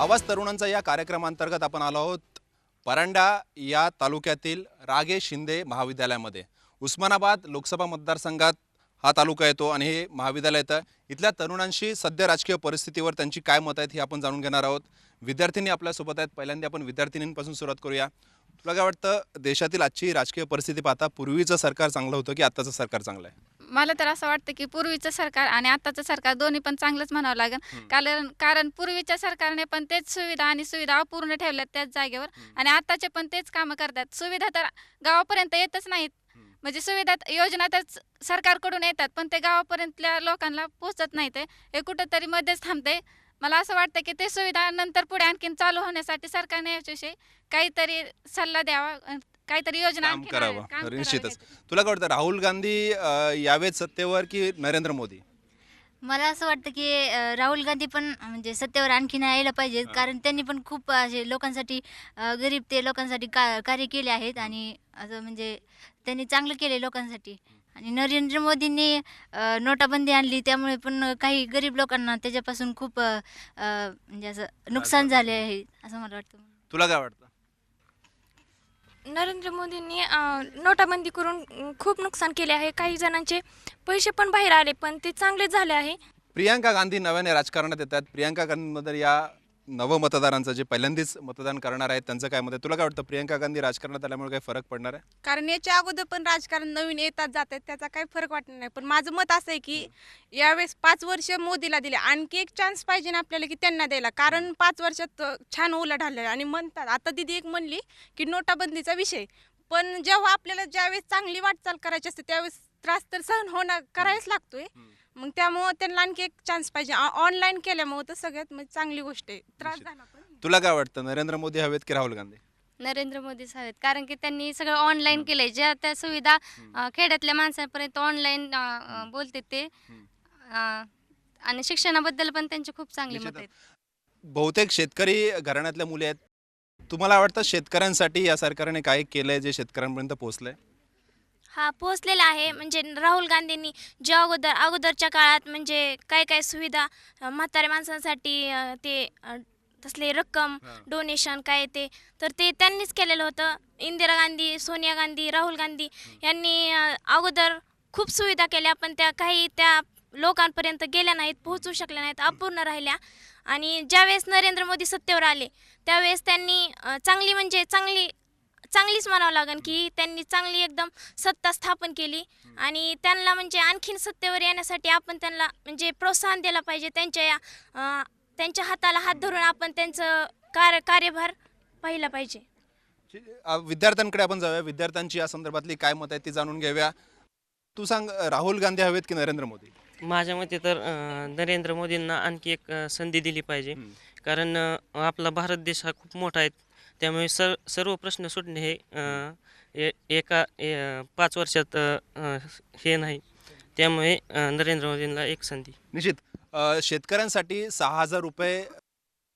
आवाज तरुणांचा या कार्यक्रमांतर्गत आपण आलो आहोत. परांडा या तालुक्यातील रागे शिंदे महाविद्यालयामध्ये. उस्मानाबाद लोकसभा मतदारसंघात हा तालुका येतो आणि हे महाविद्यालय येतं. इथल्या तरुणांशी सध्या राजकीय परिस्थितीवर त्यांची काय मत आहेत हे आपण जाणून घेणार आहोत. विद्यार्थिनी आपल्यासोबत आहेत. पहिल्यांदा आपण विद्यार्थिनींपासून सुरुवात करूया. तुला काय वाटतं देशातील आजची राजकीय परिस्थिती पाहता पूर्वीचं सरकार चांगलं होतं की आत्ताचं सरकार चांगलं आहे? मला तर असं वाटतं की पूर्वीचं सरकार आणि आताचं सरकार दोन्ही पण चांगलंच म्हणावं लागेल. कारण कारण पूर्वीच्या सरकारने पण तेच सुविधा आणि सुविधा अपूर्ण ठेवल्यात त्याच जागेवर आणि आताचे पण तेच कामं करतात. सुविधा तर गावापर्यंत येतच नाहीत. म्हणजे सुविधा योजना तर सरकारकडून येतात पण ते गावापर्यंतल्या लोकांना पोहोचत नाही ते हे कुठंतरी मध्येच थांबते मला असं वाटतं की ते सुविधा नंतर पुढे आणखीन चालू होण्यासाठी सरकारने याच्याविषयी काहीतरी सल्ला द्यावा. काहीतरी योजना काम करावं काम करावं निश्चितच. तुला काय वाटतं राहुल गांधी अं, यावेत सत्तेवर की नरेंद्र मोदी? मला असं वाटतं की अ, राहुल गांधी पण म्हणजे सत्तेवर आणखीन यायला पाहिजेत. कारण त्यांनी पण खूप असे लोकांसाठी अ, गरीब ते लोकांसाठी का कार्य केले आहेत आणि असं म्हणजे त्यांनी चांगलं केले लोकांसाठी. आणि नरेंद्र मोदींनी अ, नोटाबंदी आणली त्यामुळे पण काही गरीब लोकांना त्याच्यापासून खूप अ, अ, म्हणजे असं नुकसान झाले आहे असं मला वाटतं. तुला काय वाटतं? नरेंद्र मोदींनी नोटाबंदी करून खूप नुकसान केले आहे. काही जणांचे पैसे पण बाहेर आले पण ते चांगलेच झाले आहे. प्रियांका गांधी नव्याने राजकारणात येतात. प्रियांका गांधीमध्ये या नवमतदारांचं जे पहिल्यांदाच मतदान करणार आहेत त्यांचं काय मत आहे? तुला काय वाटतं प्रियांका गांधी राजकारणात आल्यामुळे काही फरक पडणार आहे? कारण याच्या अगोदर पण राजकारण नवीन येतात जातात त्याचा काही फरक वाटणार नाही. पण माझं मत असं आहे की यावेळेस पाच वर्ष मोदीला दिले. आणखी एक चान्स पाहिजे ना आपल्याला की त्यांना द्यायला. कारण पाच वर्षात छान उलट आलं आणि म्हणतात आता दिदी एक म्हणली की नोटाबंदीचा विषय. पण जेव्हा आपल्याला ज्यावेळेस चांगली वाटचाल करायची असते त्यावेळेस त्रास तर सहन होणार करायच लागतोय. मग त्यामुळं त्यांना आणखी एक चान्स पाहिजे. ऑनलाईन केल्यामुळं तर सगळ्यात म्हणजे चांगली गोष्ट आहे. त्रास. झाला पण. तुला काय वाटतं? नरेंद्र मोदी हवेत की राहुल गांधी? नरेंद्र मोदीच हवेत. कारण की त्यांनी सगळं ऑनलाईन केलंय. ज्या त्या सुविधा अ, खेड्यातल्या माणसांपर्यंत ऑनलाईन बोलते ते. अ, आणि शिक्षणाबद्दल पण त्यांचे खूप चांगले मत. आहेत. बहुतेक शेतकरी घराण्यातल्या मुली आहेत. तुम्हाला वाटतं शेतकऱ्यांसाठी या सरकारने काय केलंय जे शेतकऱ्यांपर्यंत पोहोचलंय? हा पोहोचलेला आहे. म्हणजे राहुल गांधींनी ज्या अगोदर अगोदरच्या काळात म्हणजे काय काय सुविधा अं, म्हाताऱ्या माणसांसाठी अं, ते अं, तसले रक्कम डोनेशन काय ते तर ते त्यांनीच केलेलं होतं. इंदिरा गांधी सोनिया गांधी राहुल गांधी यांनी अं, अगोदर खूप सुविधा केल्या पण त्या काही त्या लोकांपर्यंत गेल्या नाहीत पोहोचू शकल्या नाहीत अपूर्ण राहिल्या. आणि ज्यावेळेस नरेंद्र मोदी सत्तेवर आले त्यावेळेस त्यांनी अं, चांगली म्हणजे चांगली चांगलीच म्हणावं लागेल की त्यांनी चांगली एकदम सत्ता स्थापन केली. आणि त्यांना म्हणजे आणखीन सत्तेवर येण्यासाठी आपण त्यांना म्हणजे प्रोत्साहन दिलं पाहिजे. त्यांच्या या अं, त्यांच्या हाताला हात धरून आपण त्यांचं कार्य कार्यभार पाहिला पाहिजे. विद्यार्थ्यांकडे आपण जाऊया. विद्यार्थ्यांची या संदर्भातली काय मत आहे ती जाणून घेऊया. तू सांग अ, राहुल गांधी हवेत की नरेंद्र मोदी? माझ्या मते तर अ, नरेंद्र मोदींना आणखी एक अ, संधी दिली पाहिजे. कारण अ, आपला भारत देश हा खूप मोठा आहे. त्यामुळे सर सर्व प्रश्न सुटणे हे एका ए- पाच वर्षात हे नाही. त्यामुळे नरेंद्र मोदींना एक संधी. निश्चित. शेतकऱ्यांसाठी सहा हजार रुपये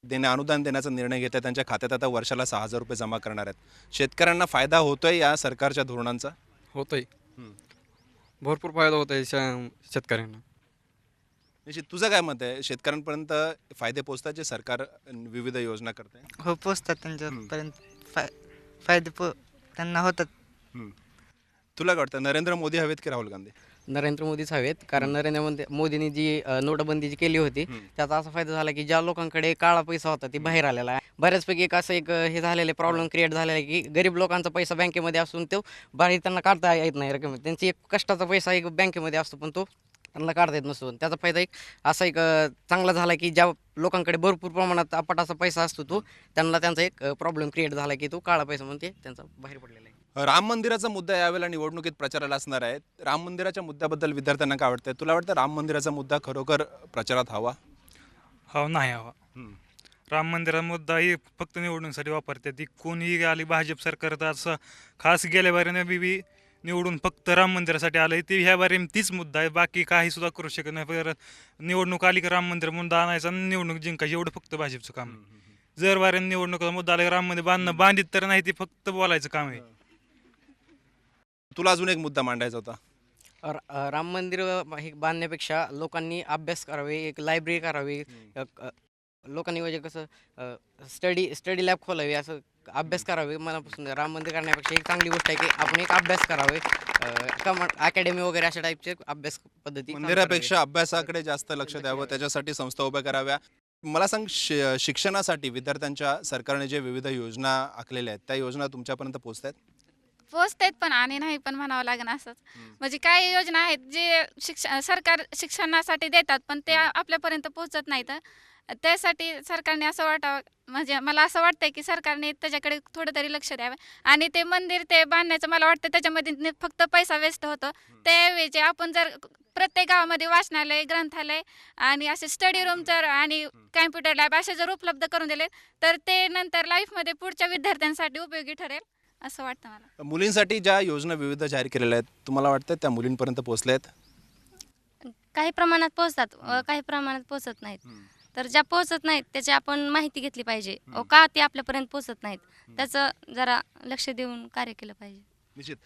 देण्या अनुदान देण्याचा निर्णय घेतला त्यांच्या खात्यात आता वर्षाला सहा हजार रुपये जमा करणार आहेत. शेतकऱ्यांना फायदा होतोय या सरकारच्या धोरणांचा? होतोय. भरपूर फायदा होत आहे शेतकऱ्यांना. निश्चित. तुझं काय मत आहे? शेतकऱ्यांपर्यंत फायदे पोहोचतात जे सरकार विविध योजना करते? हो पोचतात त्यांच्यापर्यंत. फाय फायदे पो त्यांना होतात. तुला काय वाटतं? नरेंद्र मोदी हवेत की राहुल गांधी? नरेंद्र मोदीच हवेत. कारण नरेंद्र मोदी मोदींनी जी अ, नोटाबंदी जी केली होती. त्याचा असा फायदा झाला की ज्या लोकांकडे काळा पैसा होता ती बाहेर आलेला आहे. बऱ्याचपैकी एक असं एक अ, हे झालेलं प्रॉब्लेम क्रिएट झालेला आहे की गरीब लोकांचा पैसा बँकेमध्ये असून तो बाहेर त्यांना काढता येत नाही. रक्कम. त्यांची एक कष्टाचा पैसा एक बँकेमध्ये असतो पण तो त्यांना काढता येत नसतो. त्याचा फायदा एक असा एक चांगला झाला की ज्या लोकांकडे भरपूर प्रमाणात अपाटाचा पैसा असतो तो त्यांना त्यांचा एक प्रॉब्लेम क्रिएट झाला की तो काळा पैसा म्हणून ते त्यांचा बाहेर पडलेला आहे. राम मंदिराचा मुद्दा यावेळेला निवडणुकीत प्रचाराला असणार आहे. राम मंदिराच्या मुद्द्याबद्दल विद्यार्थ्यांना काय वाटतंय? तुला वाटतं राम मंदिराचा मुद्दा खरोखर प्रचारात हवा? हो नाही हवा. राम मंदिराचा मुद्दा ही फक्त निवडणुकीसाठी वापरते ती कोणीही आली भाजप सरकार तर असं खास गेल्या बारीने बी बी निवडून फक्त राम मंदिरासाठी आलं ते ह्या बारी तीच मुद्दा आहे. बाकी काही सुद्धा करू शकत नाही. परत निवडणूक आली की राम मंदिर मुद्दा आणायचा आणि निवडणूक जिंकायची. एवढं फक्त भाजपचं काम आहे. जर वाऱ्याने निवडणुकीचा मुद्दा आला की राम मंदिर बांधणं बांधित तर नाही ते फक्त बोलायचं काम आहे. तुला अजून एक मुद्दा मांडायचा होता. र- राम मंदिर हे बांधण्यापेक्षा लोकांनी अभ्यास करावे एक लायब्ररी करावी. लोकांनी म्हणजे कसं स्टडी स्टडी लॅब खोलावी असं अभ्यास करावे मनापासून राम मंदिर करण्यापेक्षा एक चांगली गोष्ट आहे की आपण एक अभ्यास करावे. कमा अकॅडमी वगैरे अशा टाईपचे अभ्यास पद्धती मंदिरापेक्षा अभ्यासाकडे जास्त लक्ष द्यावं त्याच्यासाठी संस्था उभ्या कराव्या. मला सांग शि- शिक्षणासाठी विद्यार्थ्यांच्या सरकारने जे विविध योजना आखलेल्या आहेत त्या योजना तुमच्यापर्यंत पोहोचत आहेत पोचतायत पण आणि नाही पण म्हणावं लागेल असंच. म्हणजे काही योजना आहेत जे शिक्ष सरकार शिक्षणासाठी देतात पण ते आपल्यापर्यंत पोहोचत नाहीत. त्यासाठी सरकारने असं वाटावं म्हणजे मला असं वाटतंय की सरकारने त्याच्याकडे थोडं तरी लक्ष द्यावं. आणि ते मंदिर ते बांधण्याचं मला वाटतं त्याच्यामध्ये नि- फक्त पैसा वेस्ट होतो. त्याऐवजी आपण जर प्रत्येक गावामध्ये वाचनालय ग्रंथालय आणि असे स्टडी रूम जर आणि कॅम्प्युटर लॅब असे जर उपलब्ध करून दिले तर ते नंतर लाईफमध्ये पुढच्या विद्यार्थ्यांसाठी उपयोगी ठरेल असं वाटतं मला. मुलींसाठी ज्या योजना विविध जाहीर केलेल्या आहेत तुम्हाला वाटतं त्या मुलींपर्यंत पोहोचल्या आहेत? काही प्रमाणात पोहोचतात काही प्रमाणात पोहोचत नाहीत. तर ज्या पोहोचत नाहीत त्याची आपण माहिती घेतली पाहिजे. व का ते आपल्यापर्यंत पोहोचत नाहीत? त्याचं जरा लक्ष देऊन कार्य केलं पाहिजे. निश्चित.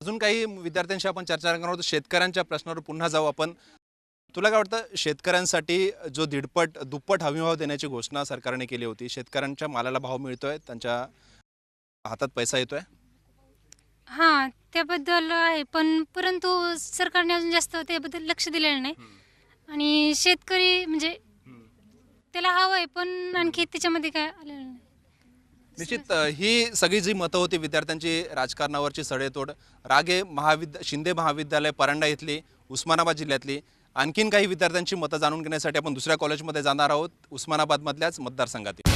अजून काही विद्यार्थ्यांशी आपण चर्चा करणार आहोत. शेतकऱ्यांच्या प्रश्नावर पुन्हा जाऊ आपण. तुला काय वाटतं शेतकऱ्यांसाठी जो दीडपट दुप्पट हमीभाव देण्याची घोषणा सरकारने केली होती शेतकऱ्यांच्या मालाला भाव मिळतोय त्यांच्या हातात पैसा येतोय? हां त्याबद्दल आहे पण परंतु सरकारने अजून जास्त त्याबद्दल लक्ष दिलेलं नाही. आणि शेतकरी म्हणजे त्याला हवं आहे पण आणखी त्याच्यामध्ये काय आलेलं नाही. निश्चित अ, ही सगळी जी मतं होती विद्यार्थ्यांची राजकारणावरची सडेतोड रागे महाविद्या शिंदे महाविद्यालय परांडा इथली उस्मानाबाद जिल्ह्यातली आणखीन काही विद्यार्थ्यांची मतं जाणून घेण्यासाठी आपण दुसऱ्या कॉलेजमध्ये जाणार आहोत उस्मानाबादमधल्याच मतदारसंघातील.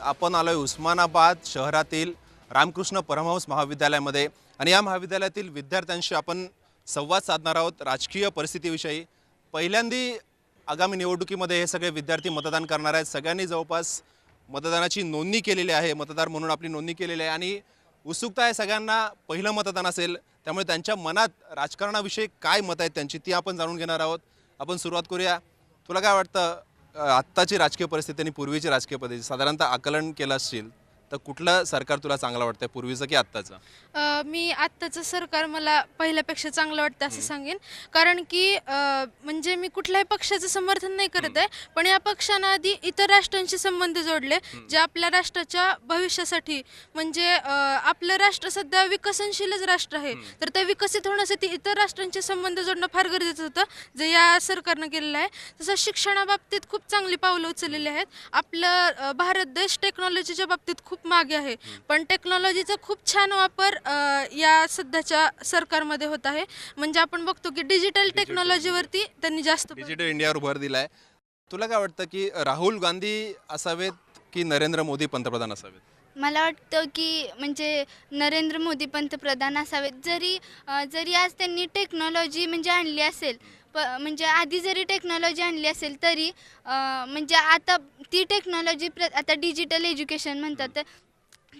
आपण आलोय उस्मानाबाद शहरातील रामकृष्ण परमहंस महाविद्यालयामध्ये. आणि या महाविद्यालयातील विद्यार्थ्यांशी आपण संवाद साधणार आहोत राजकीय परिस्थितीविषयी. पहिल्यांदी आगामी निवडणुकीमध्ये हे सगळे विद्यार्थी मतदान करणार आहेत. सगळ्यांनी जवळपास मतदानाची नोंदणी केलेली आहे. मतदार म्हणून आपली नोंदणी केलेली आहे. आणि उत्सुकता आहे सगळ्यांना पहिलं मतदान असेल त्यामुळे त्यांच्या मनात राजकारणाविषयी काय मत आहेत त्यांची ती आपण जाणून घेणार आहोत. आपण सुरुवात करूया. तुला काय वाटतं आत्ताची राजकीय परिस्थिती आणि पूर्वीची राजकीय परिस्थिती? साधारणतः आकलन केलं असतील तर कुठलं सरकार तुला चांगलं वाटतंय पूर्वीचं की आत्ताचं? अ, मी आत्ताचं सरकार मला पहिल्यापेक्षा चांगलं वाटतं असं सांगेन. कारण की अ, म्हणजे मी कुठल्याही पक्षाचं समर्थन नाही करत आहे पण या पक्षानं आधी इतर राष्ट्रांशी संबंध जोडले जे आपल्या राष्ट्राच्या भविष्यासाठी म्हणजे अ, आपलं राष्ट्र सध्या विकसनशीलच राष्ट्र आहे. तर ते विकसित होण्यासाठी इतर राष्ट्रांचे संबंध जोडणं फार गरजेचं होतं जे या सरकारनं केलेलं आहे. तसं शिक्षणाबाबतीत खूप चांगली पावलं उचललेली आहेत. आपलं अ, भारत देश टेक्नॉलॉजीच्या बाबतीत खूप मागे आहे. पण टेक्नॉलॉजीचा खूप छान वापर अ, या सध्याच्या सरकारमध्ये होत आहे. म्हणजे आपण बघतो की डिजिटल टेक्नॉलॉजीवरती त्यांनी जास्त भर डिजिटल इंडियावर भर दिलाय. तुला काय वाटतं की राहुल गांधी असावेत की नरेंद्र मोदी पंतप्रधान असावेत? मला वाटतं की म्हणजे नरेंद्र मोदी पंतप्रधान असावेत. जरी अ, जरी आज त्यांनी टेक्नॉलॉजी म्हणजे आणली असेल प म्हणजे आधी जरी टेक्नॉलॉजी आणली असेल तरी म्हणजे आता ती टेक्नॉलॉजी प्र आता डिजिटल एज्युकेशन म्हणतात तर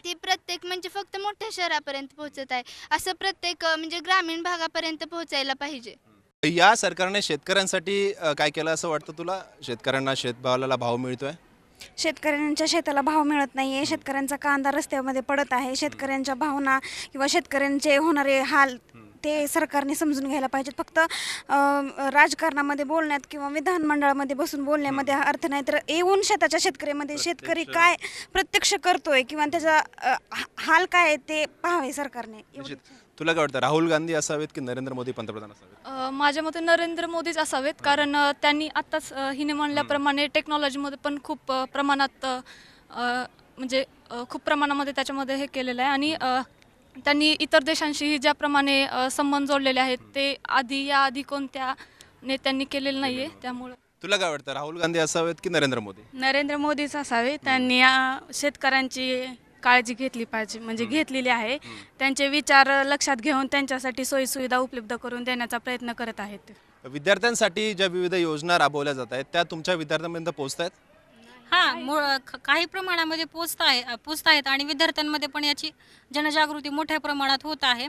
ती प्रत्येक म्हणजे फक्त मोठ्या शहरापर्यंत पोहोचत आहे. असं प्रत्येक म्हणजे ग्रामीण भागापर्यंत पोहोचायला पाहिजे. या सरकारने शेतकऱ्यांसाठी काय केलं असं वाटतं तुला? शेतकऱ्यांना शेतभावाला भाव मिळतोय? शेतकऱ्यांच्या शेताला भाव मिळत नाही आहे शेतकऱ्यांचा कांदा रस्त्यामध्ये पडत आहे. शेतकऱ्यांच्या भावना किंवा शेतकऱ्यांचे होणारे हाल ते सरकारने समजून घ्यायला पाहिजेत. फक्त अं, राजकारणामध्ये बोलण्यात किंवा विधानमंडळामध्ये बसून बोलण्यामध्ये हा अर्थ नाही. तर येऊन शेताच्या शेतकऱ्यामध्ये शेतकरी काय प्रत्यक्ष करतोय किंवा त्याचा अं, हा- हाल काय आहे ते पाहावे सरकारने. निश्चित. तुला काय वाटतं राहुल गांधी असावेत की नरेंद्र मोदी पंतप्रधान असावेत? अ, माझ्या मते नरेंद्र मोदीच असावेत. कारण अ, त्यांनी आत्ताच अ, हिने म्हणल्याप्रमाणे टेक्नॉलॉजीमध्ये पण खूप अ, प्रमाणात अ, अ, म्हणजे अ, खूप प्रमाणामध्ये त्याच्यामध्ये हे केलेलं आहे. आणि अ, त्यांनी इतर देशांशी ज्याप्रमाणे संबंध जोडलेले आहेत ते आधी या आधी कोणत्या नेत्यांनी केलेलं नाही. आहे त्यामुळं. तुला काय वाटतं? राहुल गांधी असावेत की नरेंद्र मोदी? नरेंद्र मोदीच असावे त्यांनी या शेतकऱ्यांची काळजी घेतली पाहिजे म्हणजे घेतलेली आहे. त्यांचे विचार लक्षात घेऊन त्यांच्यासाठी सोयीसुविधा उपलब्ध करून देण्याचा प्रयत्न करत आहेत. विद्यार्थ्यांसाठी ज्या विविध योजना राबवल्या जात आहेत त्या तुमच्या विद्यार्थ्यांपर्यंत पोहोचत आहेत हा मूळ ख- काही प्रमाणामध्ये पोचत आहे पोचत आहेत आणि विद्यार्थ्यांमध्ये पण याची जनजागृती मोठ्या प्रमाणात होत आहे.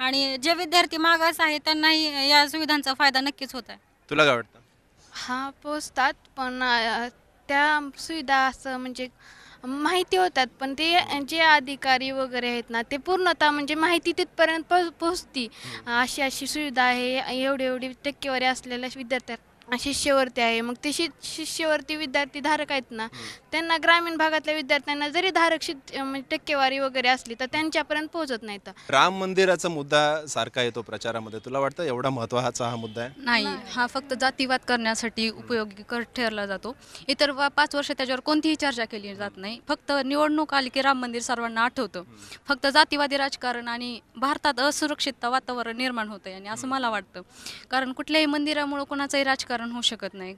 आणि जे विद्यार्थी मागास आहेत त्यांनाही या सुविधांचा फायदा नक्कीच होत आहे. तुला काय वाटतं? हा पोचतात पण अ, त्या सुविधा असं म्हणजे माहिती होतात पण ते जे अधिकारी वगैरे आहेत ना ते पूर्णतः म्हणजे माहिती तिथपर्यंत पोच पोचती. अशी अशी सुविधा आहे एवढी एवढी टक्केवारी असलेल्या विद्यार्थ्या शिष्यवृत्ती आहे. मग ते शि शिष्यवृत्ती विद्यार्थी धारक आहेत ना त्यांना ग्रामीण भागातल्या विद्यार्थ्यांना जरी धारक शि म्हणजे टक्केवारी वगैरे असली तर त्यांच्यापर्यंत पोहोचत नाही तर. राम मंदिराचा मुद्दा सारखा येतो प्रचारामध्ये. तुला वाटतं एवढा महत्त्वाचा हा मुद्दा आहे? नाही हा फक्त जातीवाद करण्यासाठी उपयोगी कर ठरला जातो. इतर वा- पाच वर्ष त्याच्यावर कोणतीही चर्चा केली जात नाही. फक्त निवडणूक आली की राम मंदिर सर्वांना आठवतं. फक्त जातीवादी राजकारण आणि भारतात असुरक्षितता वातावरण निर्माण होतं आणि असं मला वाटतं. कारण कुठल्याही मंदिरामुळं कोणाचंही राजकारण होऊ शकत नाही.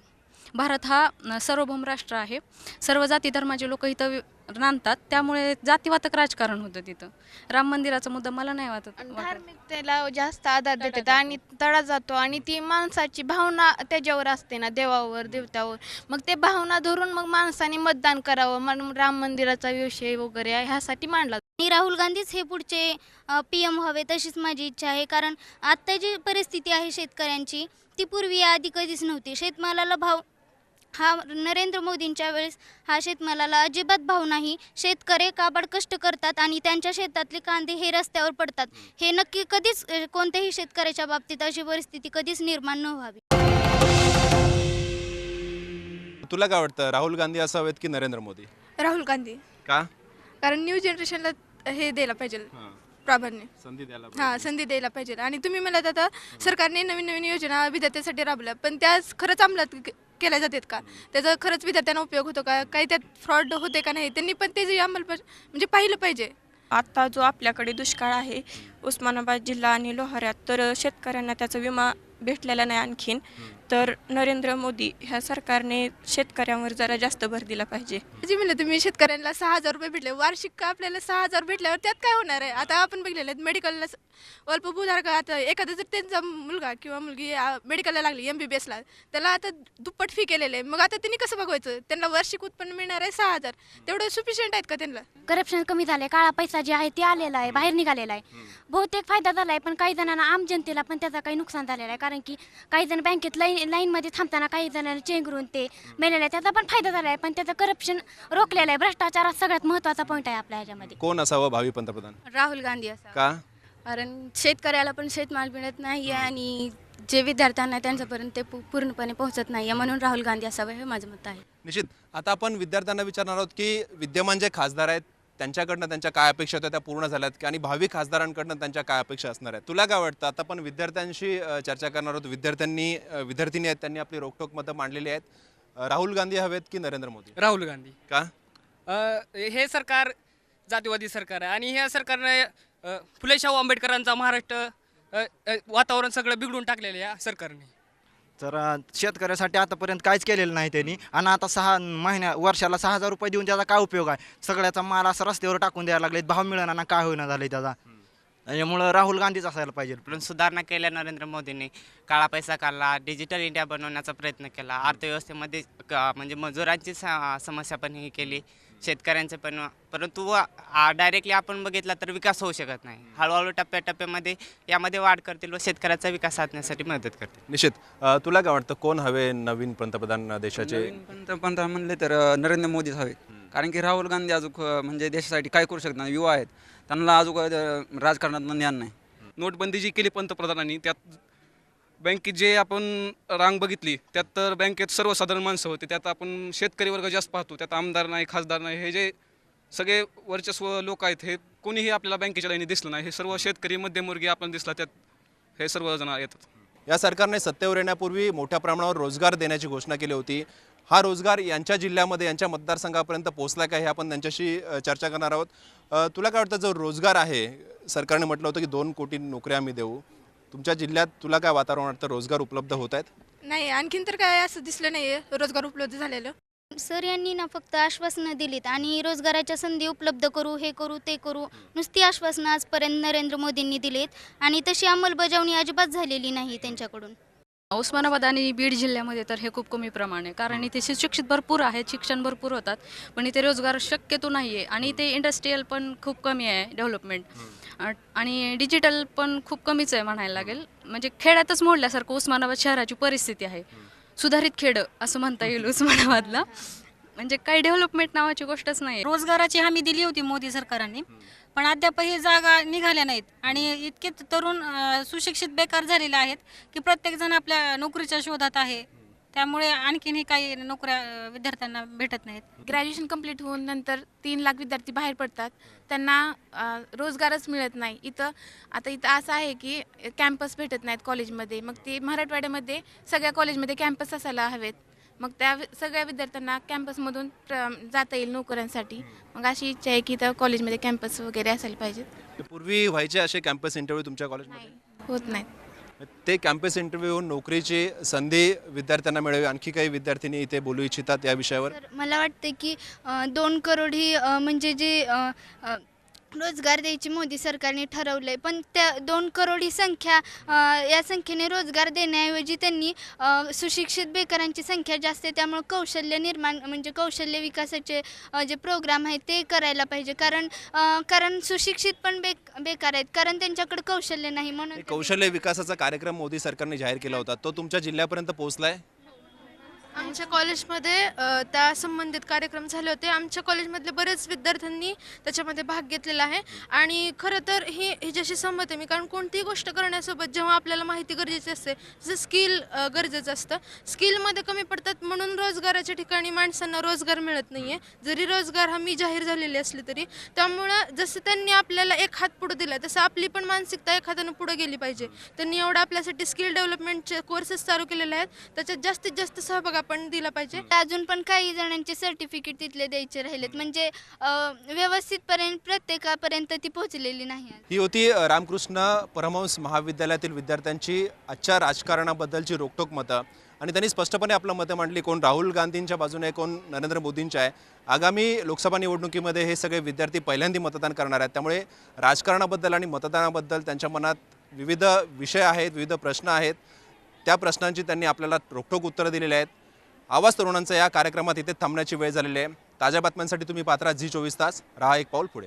भारत हा सार्वभौम राष्ट्र आहे. सर्व जाती धर्माचे लोक इथं नांदतात त्यामुळे जातीवादक राजकारण होतं तिथं. राम मंदिराचा मुद्दा मला नाही वाटत. धार्मिकतेला जास्त आधार देतात आणि तडा जातो आणि ती माणसाची भावना त्याच्यावर असते ना देवावर देवतावर. मग ते भावना धरून मग माणसाने मतदान करावं. मग राम मंदिराचा विषय वगैरे ह्यासाठी मांडला आणि राहुल गांधीच हे पुढचे पी एम व्हावे तशीच माझी इच्छा आहे. कारण आत्ता जी परिस्थिती आहे शेतकऱ्यांची ती पूर्वी आधी कधीच नव्हती. शेतमालाला भाव हा नरेंद्र मोदींच्या वेळेस हा शेतमालाला अजिबात भाव नाही. शेतकरी काबाड कष्ट करतात आणि त्यांच्या शेतातले कांदे हे रस्त्यावर पडतात. हे नक्की कधीच कोणत्याही शेतकऱ्याच्या बाबतीत अशी परिस्थिती कधीच निर्माण न व्हावी तुला काय वाटतं राहुल गांधी असावेत की नरेंद्र मोदी? राहुल गांधी. का? कारण न्यू जनरेशनला हे द्यायला पाहिजे. प्राधान्य. संधी द्यायला हां संधी द्यायला पाहिजे. आणि तुम्ही मला आता सरकारने नवीन नवीन योजना विद्यार्थ्यांसाठी राबवल्या पण त्या खरंच अंमलात के- केल्या जातात का? त्याचा खरंच विद्यार्थ्यांना उपयोग होतो का? काही त्यात फ्रॉड होते का नाही? त्यांनी पण ते जे अंमल म्हणजे पाहिलं पाहिजे. आता जो आपल्याकडे दुष्काळ आहे उस्मानाबाद जिल्हा आणि लोहाऱ्यात तर शेतकऱ्यांना त्याचा विमा भेटलेला नाही आणखीन. तर नरेंद्र मोदी ह्या सरकारने शेतकऱ्यांवर जरा जास्त भर दिला पाहिजे. जी म्हणलं तुम्ही शेतकऱ्यांना सहा हजार रुपये भेटले वार्षिक का आपल्याला सहा हजार भेटल्यावर त्यात काय होणार आहे? आता आपण बघलेलं आहे मेडिकलला अल्पभूधारक आता एखादा जर त्यांचा मुलगा किंवा मुलगी मेडिकलला लागली एम बी बी एसला त्याला आता दुप्पट फी केलेलं आहे. मग आता त्यांनी कसं बघवायचं? त्यांना वार्षिक उत्पन्न मिळणार आहे सहा हजार. तेवढं सुफिशियंट आहेत का त्यांना? करप्शन कमी झालंय काळा पैसा जे आहे ते आलेला आहे बाहेर निघालेला आहे. बहुतेक फायदा झाला आहे पण काही जणांना आम जनतेला पण त्याचा काही नुकसान झालेला आहे. कारण की काही जण बँकेत लाईन लाईनमध्ये थांबताना काही जणांना चेंगरून ते मेलेलं आहे त्याचा पण फायदा झाला आहे पण त्याचं करप्शन रोखलेलं आहे. भ्रष्टाचार हा सगळ्यात महत्त्वाचा पॉईंट आहे आपल्या ह्याच्यामध्ये. कोण असावं भावी पंतप्रधान? राहुल गांधी असा का? कारण शेतकऱ्याला पण शेतमाल मिळत नाही आहे आणि जे विद्यार्थ्यांना आहे त्यांच्यापर्यंत ते पू- पूर्णपणे पोहोचत नाही आहे म्हणून राहुल गांधी असावं हे माझं मत आहे. निश्चित. आता आपण विद्यार्थ्यांना विचारणार आहोत की विद्यमान जे खासदार आहेत त्यांच्याकडनं त्यांच्या काय अपेक्षा होत्या त्या पूर्ण झाल्यात की आणि भावी खासदारांकडनं त्यांच्या काय अपेक्षा असणार आहेत? तुला काय वाटतं? आता आपण विद्यार्थ्यांशी चर्चा करणार आहोत. विद्यार्थ्यांनी विद्यार्थिनी आहेत त्यांनी आपली रोकटोक मतं मांडलेली आहेत. राहुल गांधी हवेत की नरेंद्र मोदी? राहुल गांधी. का? हे सरकार जातीवादी सरकार आहे आणि ह्या सरकारने फुले शाहू आंबेडकरांचा महाराष्ट्र वातावरण सगळं बिघडून टाकलेलं आहे या सरकारने. तर अ, शेतकऱ्यासाठी आतापर्यंत काहीच केलेलं नाही त्यांनी. आणि आता सहा महिन्या वर्षाला सहा हजार रुपये देऊन त्याचा काय उपयोग आहे? सगळ्याचा माल असा रस्त्यावर टाकून द्यायला लागले भाव मिळणार ना काय होईना झालं त्याचा. त्यामुळं राहुल गांधीच असायला पाहिजे. पण सुधारणा केल्या नरेंद्र मोदींनी. काळा पैसा काढला डिजिटल इंडिया बनवण्याचा प्रयत्न केला. अर्थव्यवस्थेमध्ये क- म्हणजे मजुरांची स- समस्या पण ही केली. शेतकऱ्यांचे पण परंतु डायरेक्टली आपण बघितला तर विकास होऊ शकत नाही. हळूहळू टप्प्याटप्प्यामध्ये यामध्ये वाढ करतील व शेतकऱ्याचा विकास साधण्यासाठी मदत करतील. निश्चित. तुला काय वाटतं कोण हवे नवीन पंतप्रधान देशाचे? नवीन पंतप्रधान म्हणले तर नरेंद्र मोदीच हवे. कारण की राहुल गांधी अजून म्हणजे देशासाठी काय करू शकतात युवा आहेत. त्यांना अजून राजकारणात ज्ञान नाही. नोटबंदी जी केली पंतप्रधानांनी त्यात बँकेत जे आपण रांग बघितली त्यात तर बँकेत सर्वसाधारण माणसं होते. त्यात आपण शेतकरी वर्ग जास्त पाहतो त्यात आमदार नाही खासदार नाही हे जे सगळे वर्चस्व लोक आहेत हे कोणीही आपल्याला बँकेच्या लाईनी दिसलं नाही. हे सर्व शेतकरी मध्यमवर्गीय आपण दिसला त्यात हे सर्वजण येतात. या सरकारने सत्तेवर येण्यापूर्वी मोठ्या प्रमाणावर रोजगार देण्याची घोषणा केली होती. हा रोजगार यांच्या जिल्ह्यामध्ये यांच्या मतदारसंघापर्यंत पोहोचला का हे आपण त्यांच्याशी चर्चा करणार आहोत. तुला काय वाटतं जो रोजगार आहे सरकारने म्हटलं होतं की दोन कोटी नोकऱ्या आम्ही देऊ. तुमच्या जिल्ह्यात तुला काय वातावरण वाटतं? रोजगार उपलब्ध होत आहेत? नाही आणखीन तर काय असं दिसलं नाही रोजगार उपलब्ध झालेलं. सर यांनी ना फक्त आश्वासनं दिलीत आणि रोजगाराच्या संधी उपलब्ध करू हे करू ते करू नुसती आश्वासनं आजपर्यंत नरेंद्र मोदींनी दिलीत आणि तशी अंमलबजावणी अजिबात झालेली नाही त्यांच्याकडून. उस्मानाबाद आणि बीड जिल्ह्यामध्ये तर हे खूप कमी प्रमाण आहे. कारण इथे शिक्षित भरपूर आहेत शिक्षण भरपूर होतात पण इथे रोजगार शक्यतो नाही आहे आणि इथे इंडस्ट्रीयल पण खूप कमी आहे डेव्हलपमेंट. आणि डिजिटल पण खूप कमीच आहे म्हणायला लागेल. म्हणजे खेड्यातच मोडल्यासारखं उस्मानाबाद शहराची परिस्थिती आहे. सुधारित खेडं असं म्हणता येईल उस्मानाबादला. म्हणजे काही डेव्हलपमेंट नावाची गोष्टच नाही रोजगाराची हमी दिली होती मोदी सरकारने. पण अद्यापही जागा निघाल्या नाहीत. आणि इतके तरुण सुशिक्षित बेकार झालेले आहेत की प्रत्येकजण आपल्या नोकरीच्या शोधात आहे. त्यामुळे आणखीनही काही नोकऱ्या विद्यार्थ्यांना भेटत नाहीत. ग्रॅज्युएशन कंप्लीट होऊन नंतर तीन लाख विद्यार्थी बाहेर पडतात. त्यांना रोजगारच मिळत नाही. इथं आता इथं असं आहे की कॅम्पस भेटत नाहीत कॉलेजमध्ये. मग ते मराठवाड्यामध्ये सगळ्या कॉलेजमध्ये कॅम्पस असायला हवेत. मग त्या वि- सगळ्या विद्यार्थ्यांना कॅम्पसमधून प्र जाता येईल नोकऱ्यांसाठी. मग अशी इच्छा आहे की इथं कॉलेजमध्ये कॅम्पस वगैरे असायला पाहिजेत. पूर्वी व्हायचे असे कॅम्पस इंटरव्ह्यू तुमच्या कॉलेजमध्ये होत नाहीत. ते कॅम्पस इंटरव्ह्यू होऊन नोकरीची संधी विद्यार्थ्यांना मिळावी आणखी काही विद्यार्थिनी इथे बोलू इच्छितात या विषयावर? मला वाटते की अ, दोन करोड ही अ, म्हणजे जे अ, अ, रोजगार द्यायची मोदी सरकारने ठरवलं आहे पण त्या दोन करोड ही संख्या अ, या संख्येने रोजगार देण्याऐवजी त्यांनी अ, सुशिक्षित बेकारांची संख्या जास्त आहे. त्यामुळे कौशल्य निर्माण म्हणजे कौशल्य विकासाचे अ, जे प्रोग्राम आहेत ते करायला पाहिजे. कारण अ, कारण सुशिक्षित पण बेक बेकार आहेत. कारण त्यांच्याकडे कौशल्य नाही म्हणून कौशल्य विकासाचा कार्यक्रम मोदी सरकारने जाहीर केला होता. तो तुमच्या जिल्ह्यापर्यंत पोहोचलाय? आमच्या कॉलेजमध्ये त्या संबंधित कार्यक्रम झाले होते. आमच्या कॉलेजमधले बरेच विद्यार्थ्यांनी त्याच्यामध्ये भाग घेतलेला आहे. आणि खरं तर ही ह्याच्याशी सहमत आहे मी कारण कोणतीही गोष्ट करण्यासोबत जेव्हा आपल्याला माहिती गरजेची असते जसं स्किल गरजेचं असतं. स्किलमध्ये कमी पडतात म्हणून रोजगाराच्या ठिकाणी माणसांना रोजगार मिळत नाही आहे जरी रोजगार हमी जाहीर झालेली असली तरी त्यामुळं जसं त्यांनी आपल्याला एक हात पुढे दिला तसं आपली पण मानसिकता एक हातानं पुढे गेली पाहिजे. त्यांनी एवढं आपल्यासाठी स्किल डेव्हलपमेंटचे कोर्सेस चालू केलेले आहेत. त्याच्यात जास्तीत जास्त सहभाग आपण दिला पाहिजे. अजून पण काही जणांचे सर्टिफिकेट तिथले द्यायचे राहिलेत. म्हणजे व्यवस्थितपर्यंत प्रत्येकापर्यंत ती पोहोचलेली नाही. ही होती रामकृष्ण परमहंस महाविद्यालयातील विद्यार्थ्यांची आजच्या राजकारणाबद्दलची रोखठोक मतं. आणि त्यांनी स्पष्टपणे आपलं मतं मांडली कोण राहुल गांधींच्या बाजूने कोण नरेंद्र मोदींच्या आहे. आगामी लोकसभा निवडणुकीमध्ये हे सगळे विद्यार्थी पहिल्यांदा मतदान करणार आहेत. त्यामुळे राजकारणाबद्दल आणि मतदानाबद्दल त्यांच्या मनात विविध विषय आहेत विविध प्रश्न आहेत. त्या प्रश्नांची त्यांनी आपल्याला रोखठोक उत्तरं दिलेली आहेत. आवाज तरुणांचा या कार्यक्रमात इथे थांबण्याची वेळ झालेली आहे. ताज्या बातम्यांसाठी तुम्ही पात्रा झी चोवीस तास. राहा एक पाऊल पुढे.